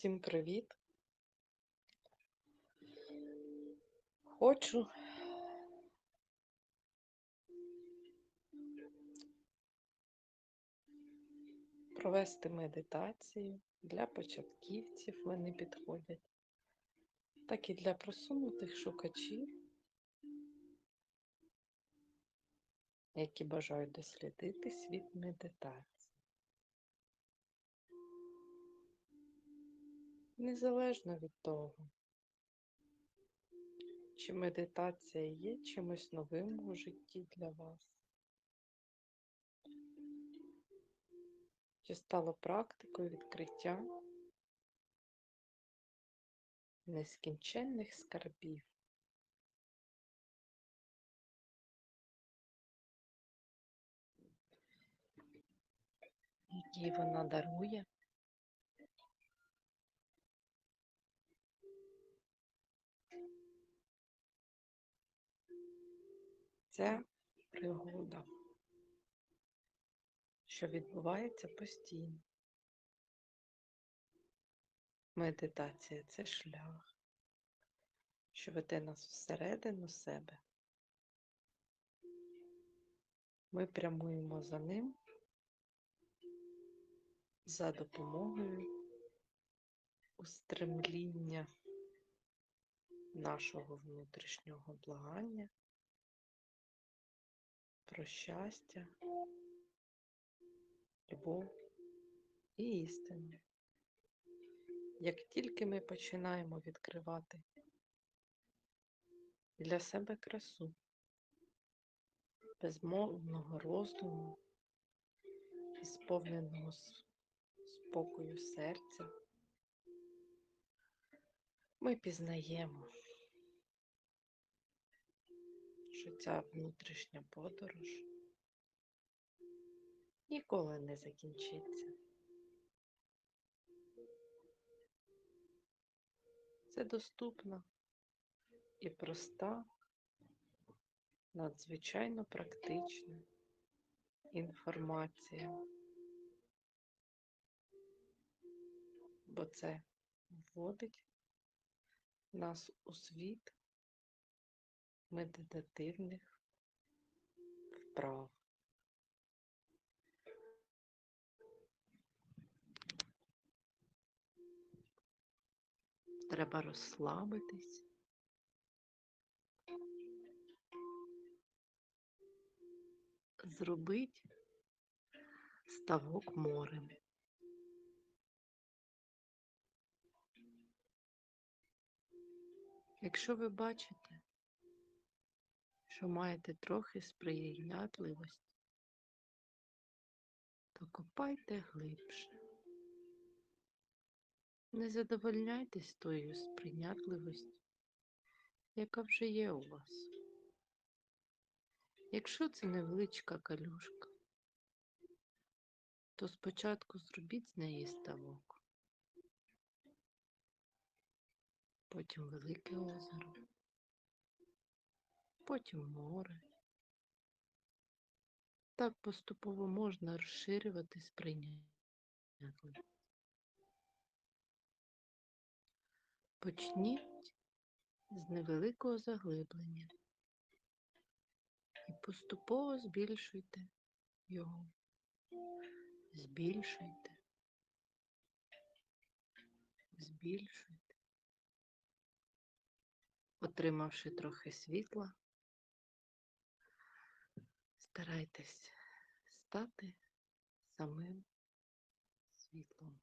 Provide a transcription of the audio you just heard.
Всім привіт! Хочу провести медитацію для початківців, вони підходять, так і для просунутих шукачів, які бажають дослідити світ медитації. Незалежно від того, чи медитація є чимось новим у житті для вас, чи стало практикою відкриття нескінченних скарбів. Які вона дарує Це пригода, що відбувається постійно. Медитація це шлях, що веде нас всередину себе. Ми прямуємо за ним за допомогою устремління нашого внутрішнього благання про щастя, любов і істину. Як тільки ми починаємо відкривати для себе красу, безмовного роздуму і сповненого спокою серця, ми пізнаємо, ця внутрішня подорож ніколи не закінчиться. Це доступна і проста, надзвичайно практична інформація, бо це вводить нас у світ медитативних вправ. Треба розслабитись. Зробити ставок морем. Якщо ви бачите, що маєте трохи сприятливості, то копайте глибше. Не задовольняйтесь тою сприйнятливостю, яка вже є у вас. Якщо це невеличка калюшка, то спочатку зробіть з неї ставок, потім велике озеро, потім море. Так поступово можна розширювати сприйнятливість. Почніть з невеликого заглиблення і поступово збільшуйте його. Збільшуйте, збільшуйте, отримавши трохи світла, старайтесь стати самим світлом.